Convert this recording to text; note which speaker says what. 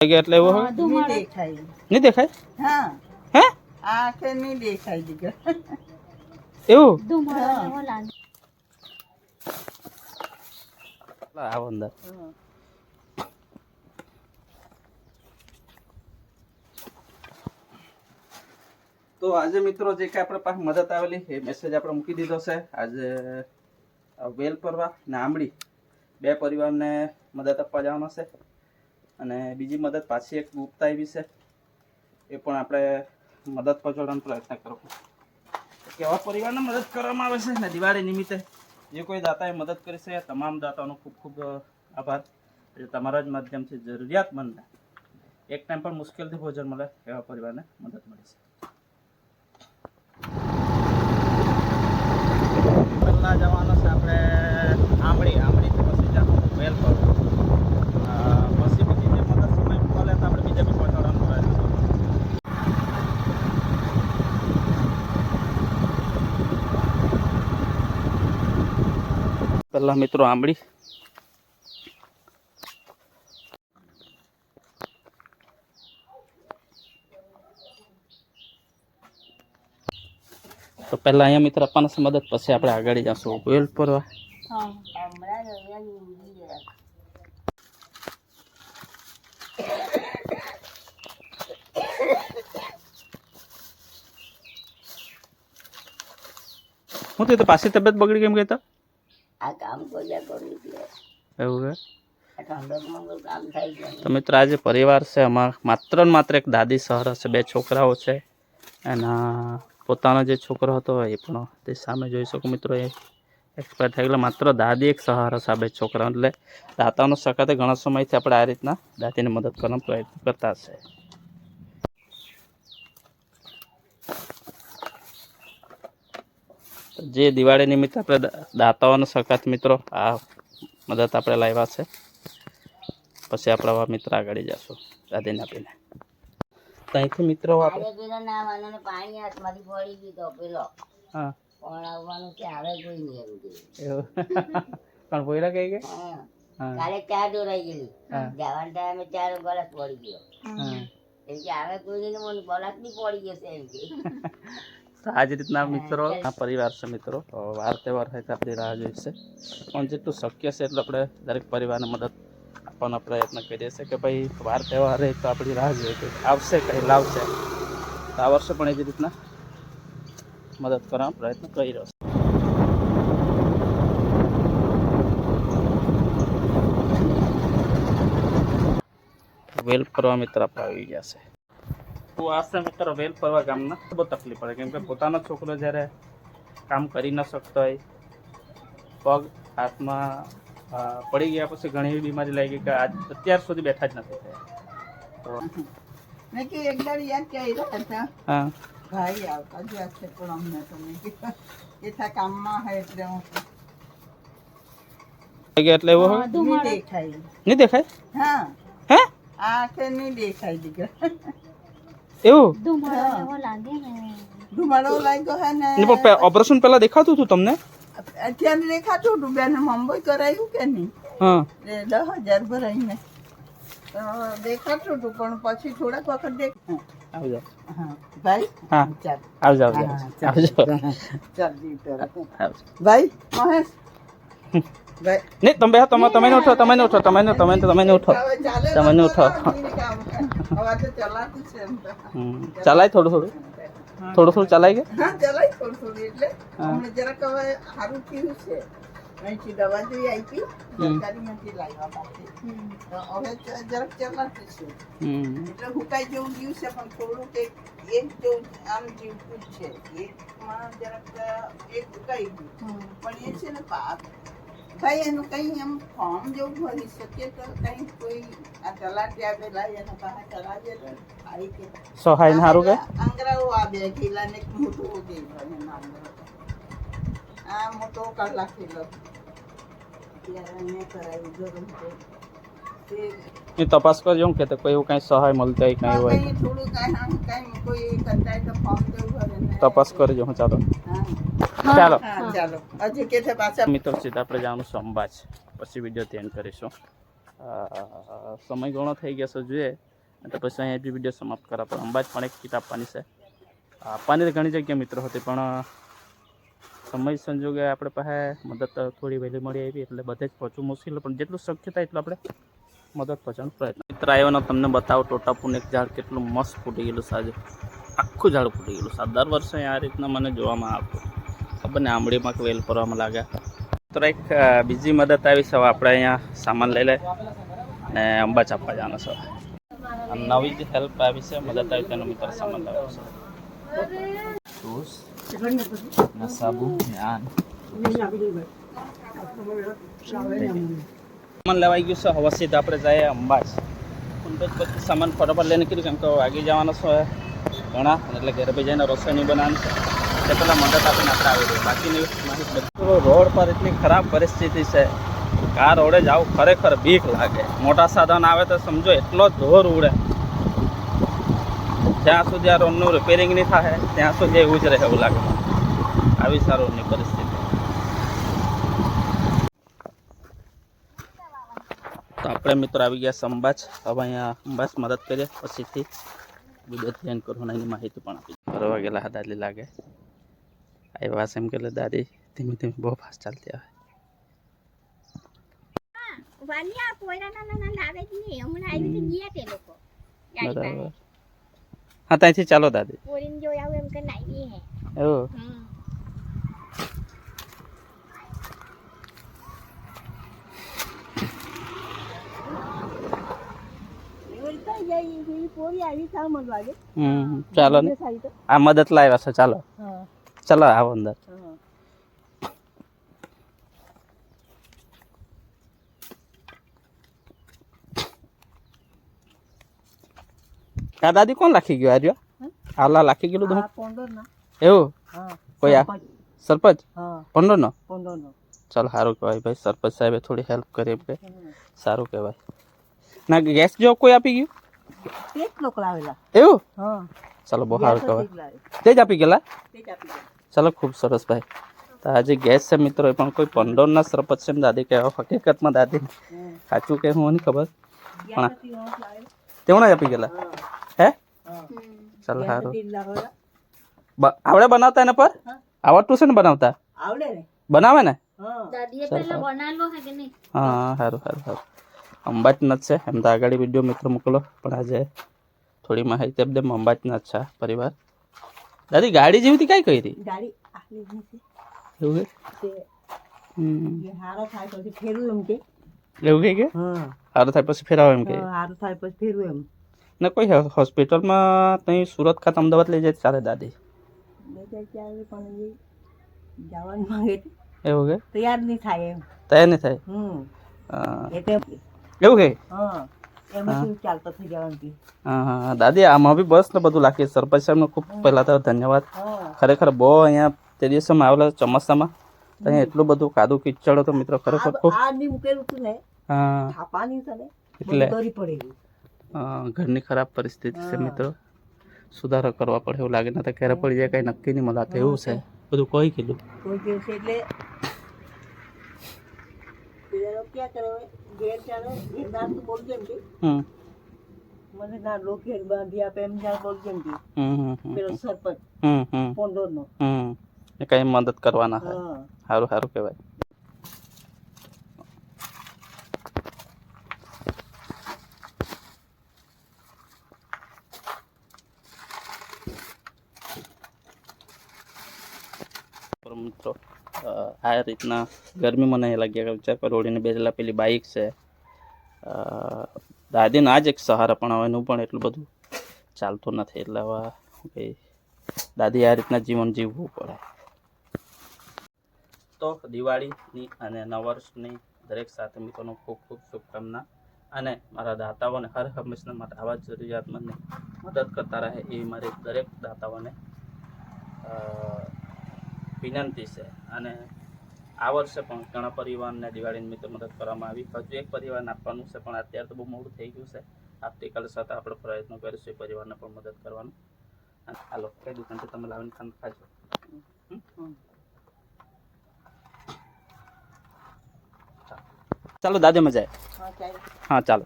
Speaker 1: ગયા એટલે એવો હોય?
Speaker 2: નહીં દેખાય.
Speaker 1: નહીં દેખાય?
Speaker 2: હા.
Speaker 1: હે?
Speaker 2: આખે નહીં દેખાય દીકરા.
Speaker 1: એવું. આવો અંદર. તો આજે મિત્રો જે કાંઈ આપણા પાસે મદદ આવેલી એ મેસેજ આપણે મૂકી દીધો છે. આજે વેલ પરવા ને આંબળી બે પરિવારને મદદ આપવા જવાનો છે. અને બીજી મદદ પાછી એક ગુપ્તા આવી છે. એ પણ આપણે મદદ પહોંચાડવાનો પ્રયત્ન કરવો. કેવા પરિવારને મદદ કરવામાં આવે છે ને દિવાળી નિમિત્તે જે કોઈ દાતાએ મદદ કરી છે તમામ દાતાઓનો ખૂબ ખૂબ આભાર. એટલે તમારા જ માધ્યમથી જરૂરિયાતમંદને એક ટાઈમ પણ મુશ્કેલથી ભોજન મળે એવા પરિવારને મદદ મળી છે. પહેલાં જવાનો છે આપણે આંબળી. આંબળીથી પછી જવાનું વેલ પર અ, પછી બીજી જે મદદ સમય મળે તો આપણે બીજા બી પહોંચાડવાનો પ્રયત્ન કરવાનો. પહેલા મિત્રો આંબળી તો પહેલા અહીંયા મિત્ર આપવાના છે મદદ પછી આપણે આગળ જશું વેલ પરવા હું તો એ તો પાછી તબિયત બગડી કેમ કહેતા
Speaker 2: આ કામ કરું
Speaker 1: એવું
Speaker 2: છે?
Speaker 1: તો મિત્રો આ પરિવાર છે અમાર માત્ર ને માત્ર એક દાદી સહર છે બે છોકરાઓ છે. એના પોતાનો જે છોકરો હતો એ પણ તે સામે જોઈ શકો મિત્રો એ એક્સપાયર થઈ ગયેલા માત્ર દાદી એક સહારો આ બે છોકરાઓ. એટલે દાતાનો સખતે ઘણા સમયથી આપણે આ રીતના દાદીને મદદ કરવાનો પ્રયત્ન કરતા છે. જે દિવાળી નિમિત્તે આપણે દાતાઓનો સખત મિત્રો આ મદદ આપણે લાવ્યા છે. પછી આપણા મિત્ર આગળ જશું રાધીને આપીને ત્યાંથી મિત્રો
Speaker 2: પાણી આવે કોઈ નહીં. હા. કાલે ચા દોરાઈ ગયેલી. જવાના ટાઈમે ચાર ગલાસ પડી ગયો. એમ કે આવે કોઈ નહીં મને ગલાસ બી પડી ગયો એમ કે.
Speaker 1: આ જ રીતના મિત્રો આ પરિવાર છે મિત્રો. વાર તહેવાર હોય તો આપણી રાહ જોઈશે પણ જેટલું શક્ય છે એટલું આપણે દરેક પરિવારને મદદ આપવાનો પ્રયત્ન કરીએ છીએ કે ભાઈ વાર તહેવાર રહે તો આપણી રાહ જોઈએ કે આવશે કંઈ લાવશે. તો આ વર્ષે પણ એ જ રીતના મદદ કરવાનો પ્રયત્ન કરી રહ્યો છે. વેલ ફરવા મિત્ર આપણે આવી ગયા છે. તો આ છે મિત્ર વેલ ફરવા ગામના. બહુ તકલીફ પડે કેમ કે પોતાનો છોકરો જ્યારે કામ કરી ન શકતો હોય પગ હાથમાં પડી ગયા પછી ઘણી એવી બીમારી લાગી કે આજ અત્યાર સુધી બેઠા જ નથી થયા. તો
Speaker 2: મેં કે એક દાડ યાદ કર્યા હતા
Speaker 1: હા.
Speaker 2: ભાઈ આવતા જ છે પણ અમને તો મેં કીધું એ થા કામમાં હોય એટલે હું
Speaker 1: ગયા એટલે એવો
Speaker 2: નહીં દેખાય
Speaker 1: નહીં દેખાય?
Speaker 2: હા.
Speaker 1: હે?
Speaker 2: આંખે નહીં દેખાય દીકરા.
Speaker 1: એવું?
Speaker 2: ધુમાડો લાગ્યો હે ને.
Speaker 1: ને પણ ઓપરેશન પહેલા દેખાતું હતું તમને?
Speaker 2: અત્યારે દેખાતું હતું. બેન મુંબઈ કરાયું કે નહીં?
Speaker 1: હા.
Speaker 2: એ દસ હજાર ભરાઈને. ને દેખાતું હતું પણ પછી થોડાક વખત દેખ
Speaker 1: આવજો.
Speaker 2: હા. ભાઈ?
Speaker 1: હા.
Speaker 2: ચાલ.
Speaker 1: આવજો આવજો.
Speaker 2: હા,
Speaker 1: આવજો.
Speaker 2: ચાલ ભાઈ મહેશ?
Speaker 1: નહીં તમે બેહો તમે તમે નહીં ઉઠો તમે નહીં ઉઠો તમે નહીં તમે તમે નહીં ઉઠો
Speaker 2: હવે ચાલે
Speaker 1: તમે નહીં ઉઠો
Speaker 2: હવે તો ચલાતું છે એમ તો
Speaker 1: હમ. ચલાય થોડું થોડું થોડું થોડું ચલાય કે
Speaker 2: હા ચલાય થોડું થોડું એટલે હમણાં જરાક હવે સારું થયું છે અહીંથી દવા જોઈ આપી સરકારીમાંથી લાવ્યા પાછી તો હવે ચ- જરાક ચલાતું છે
Speaker 1: હમ
Speaker 2: એટલે હુકાઈ જેવું ગયું છે પણ થોડુંક એક એક જેવું આમ જીવતું જ છે એકમાં જરાક એક હુકાઈ ગયું પણ એ છે ને પાક ભાઈ એનું કંઈ એમ ફોર્મ જેવું ભરી શકીએ તો કંઈ કોઈ આ તલાટી આવેલા એના પાસે કરાવીએ તો આવી કે
Speaker 1: સહાય ને સારું કે
Speaker 2: આંગરાઓ આ બે કિલ્લા ને એક મોટું ઉગી ગયું એના આંગરા. આ મોટો કલાક કિલ્લો ત્યારે મેં કરાવ્યું ગરમ તો તે
Speaker 1: એ તપાસ કરજો હું કે તો કોઈ એવું કાંઈ સહાય મળતી હોય કાંઈ હોય
Speaker 2: કંઈ થોડું કાંઈ આમ કાંઈ કોઈ કરતા તો ફોર્મ જેવું ભરે ને
Speaker 1: તપાસ કરજો હું ચાલો
Speaker 2: હા
Speaker 1: ચાલો.
Speaker 2: ચાલો. હજી કે છે પાછા.
Speaker 1: મિત્રો સીધા આપણે જવાનું છે પછી વીડિયો તેન કરીશું. સમય ઘણો થઈ ગયો છે જોઈએ તો પછી અહીંયા બી વીડિયો સમાપ્ત કરા પણ અંબાજ પણ એક કીટ આપવાની છે. આપવાની તો ઘણી જગ્યાએ મિત્રો હતી પણ સમય સંજોગે આપણે પાસે મદદ થોડી વહેલી મળી આવી એટલે બધે જ પહોંચવું મુશ્કેલ પણ જેટલું શક્ય થાય એટલું આપણે મદદ પહોંચવાનો પ્રયત્ન મિત્ર આવ્યો તમને બતાવો ટોટાપુન એક ઝાડ કેટલું મસ્ત ફૂટી ગયેલું સાજે આખું ઝાડ ફૂટી ગયેલું છે. દર વર્ષે આ રીતના મને જોવામાં આવતું. ખબર ને આંબળીમાં કે વેલ પરવામાં લાગ્યા તો એક બીજી મદદ આવી છે આપણે અહીંયા સામાન લઈ લે ને અંબા ચાપવા જવાનો છે. નવી જે હેલ્પ આવી છે મદદ આવી તેનો મિત્ર સામાન લાવ્યો છે. સાબુ સામાન લેવાઈ ગયું છે હવે સીધા આપણે જઈએ અંબાજ. અંબાજ પછી સામાન ફટાફટ લઈને કીધું કેમ કે વાગી જવાનો છે. ઘણા એટલે ઘરે ભાઈ જઈને રસોઈ નહીં બનાવવાનું છે. પેલા મદદ આપીને આપણે આવી દઈએ બાકીની માહિતી રોડ પર એટલી ખરાબ પરિસ્થિતિ છે. કાર રોડે જ જાવ ખરેખર બીક લાગે. મોટા સાધન આવે તો સમજો એટલો ધોર ઉડે. જ્યાં સુધી આ રોડનું રિપેરિંગ નહીં થાય, ત્યાં સુધી એવું જ રહે એવું લાગે આવી આ રોડની પરિસ્થિતિ. તો આપણે મિત્રો આવી ગયા સંબાજ હવે અહીંયા અંબાજ મદદ કરીએ. પછીથી વીડિયો ધ્યાન કરવાની માહિતી પણ આપી ફરવા ગયેલા હતા લાગે. આવ્યા છે એમ કે દાદી ધીમે ધીમે બહુ ફાસ્ટ ચાલતી આવે.
Speaker 3: વાલિયા પોયરા ના ના લાવે જ નહીં. હમણાં આવી તો ગયા તે લોકો
Speaker 1: બરાબર. હા ત્યાંથી ચાલો દાદી.
Speaker 3: આવું એમ હે
Speaker 1: ચાલો ને. આ મદદ લાવ્યા છે ચાલો.
Speaker 2: હા.
Speaker 1: ચાલો આવો અંદર આ દાદી કોણ લાખી ગયો આર્યો આલા લાખી ગયેલું તમે એવું કોઈ આ સરપંચ પંદર નો ચાલો સારું કહેવાય ભાઈ સરપંચ સાહેબે થોડી હેલ્પ કરી એમ કે સારું કહેવાય ના ગેસ જો કોઈ આપી ગયું એવું ચાલો બહુ સારું કહેવાય તે જ આપી ગયેલા ચાલો ખૂબ સરસ ભાઈ. તો આજે ગેસ છે મિત્રો એ પણ કોઈ પંડોરના સરપંચ છે ને દાદી કહેવા હકીકતમાં દાદી. સાચું કે હું નહીં ખબર?
Speaker 2: પણ
Speaker 1: તેવું જ આપી ગયેલા?
Speaker 2: હે?
Speaker 1: ચાલો સારું આવડે બનાવતા એના પર? આવડતું છે ને બનાવતા? બનાવે ને?
Speaker 2: હા.
Speaker 3: દાદીએ
Speaker 1: સરસ.
Speaker 3: પેલા બનાવેલો હે કે નહીં?
Speaker 1: હા સારું સારું સારું અંબાજના જ છે એમ તો આગળ વીડિયો મિત્રો મોકલો. પણ આજે થોડી માહિતી આપી દે અંબાજના જ છે પરિવાર. દાદી ગાડી જેવી હતી કઈ કઈ હતી?
Speaker 2: ગાડી આટલી જ
Speaker 1: એવું કે? હમ.
Speaker 2: હારો થાય પછી ફેરવું એમ કે.
Speaker 1: એવું કે કે?
Speaker 2: હા.
Speaker 1: સારું થાય પછી ફેરાવે એમ કે?
Speaker 2: હારો થાય પછી ફેરવું એમ.
Speaker 1: ને કોઈ હોસ્પિટલમાં ત્યાં સુરત ખાતે અમદાવાદ લઈ જાય ચાલે દાદી?
Speaker 2: પણ એ જવાનું માંગે
Speaker 1: એવું કે?
Speaker 2: તૈયાર નહીં થાય એમ.
Speaker 1: તૈયાર નહીં થાય?
Speaker 2: હમ. એટલે
Speaker 1: એવું કે?
Speaker 2: હા.
Speaker 1: દાદી આમાં બી બસ ને બધું લાગે સરપંચ સાહેબ ખૂબ પહેલા તો ધન્યવાદ. ખરેખર બહુ અહીંયા તે દિવસોમાં આવેલા ચોમાસામાં. અહીંયા એટલું બધું કાદુ કીચડ તો મિત્રો ખરેખર ખૂબ.
Speaker 2: હતું
Speaker 1: એટલે? ઘરની ખરાબ પરિસ્થિતિ છે મિત્રો. સુધારો કરવા પડે એવું લાગે ને તો ક્યારે પડી જાય કઈ નક્કી નહીં. મળતા એવું છે. બધું કીધું.
Speaker 2: કોઈ દિવસે એટલે પેલા લોકો ક્યાં કરે હવે? ઘેર ચાલે ઘેરદાર તો બોલજે એમ કે
Speaker 1: હમ
Speaker 2: મને ના લોકો ઘેર બાંધી આપે એમ જાણ બોલજે એમ કે
Speaker 1: હમ હમ હમ
Speaker 2: પેલો સરપંચ
Speaker 1: હમ હમ
Speaker 2: પોંડોર નો
Speaker 1: હમ ને કઈ મદદ કરવાના હોય
Speaker 2: હા
Speaker 1: સારું સારું કહેવાય પર મિત્રો અ, આ રીતના ગરમી મને એ લાગ્યા વિચાર કરો, ઓળીને બેસેલા પેલી બાઇક છે. દાદીના આ જ એક સહારા પણ હવે એનું પણ એટલું બધું ચાલતું નથી, એટલે હવે દાદી આ રીતના જીવન જીવવું પડે. તો દિવાળીની અને નવ વર્ષની દરેક સાથે મિત્રોનો ખૂબ ખૂબ શુભકામના. અને મારા દાતાઓને હર હંમેશના માટે આવા જરૂરિયાતમંદને મદદ કરતા રહે એવી મારી દરેક દાતાઓને વિનંતી છે. અને આ વર્ષે પણ ઘણા પરિવારને દિવાળી નિમિત્તે મદદ કરવામાં આવી. હજુ એક પરિવારને આપવાનું છે પણ અત્યારે તો બહુ મોડું થઈ ગયું છે. આવતીકાલે સાથે આપણે પ્રયત્નો કરીશું એ પરિવારને પણ મદદ કરવાનો. અને હાલો કઈ દુકાનથી તમે લાવીને ખાંડ ખાજો. ચાલો દાદા મજા
Speaker 2: હા ચાલ.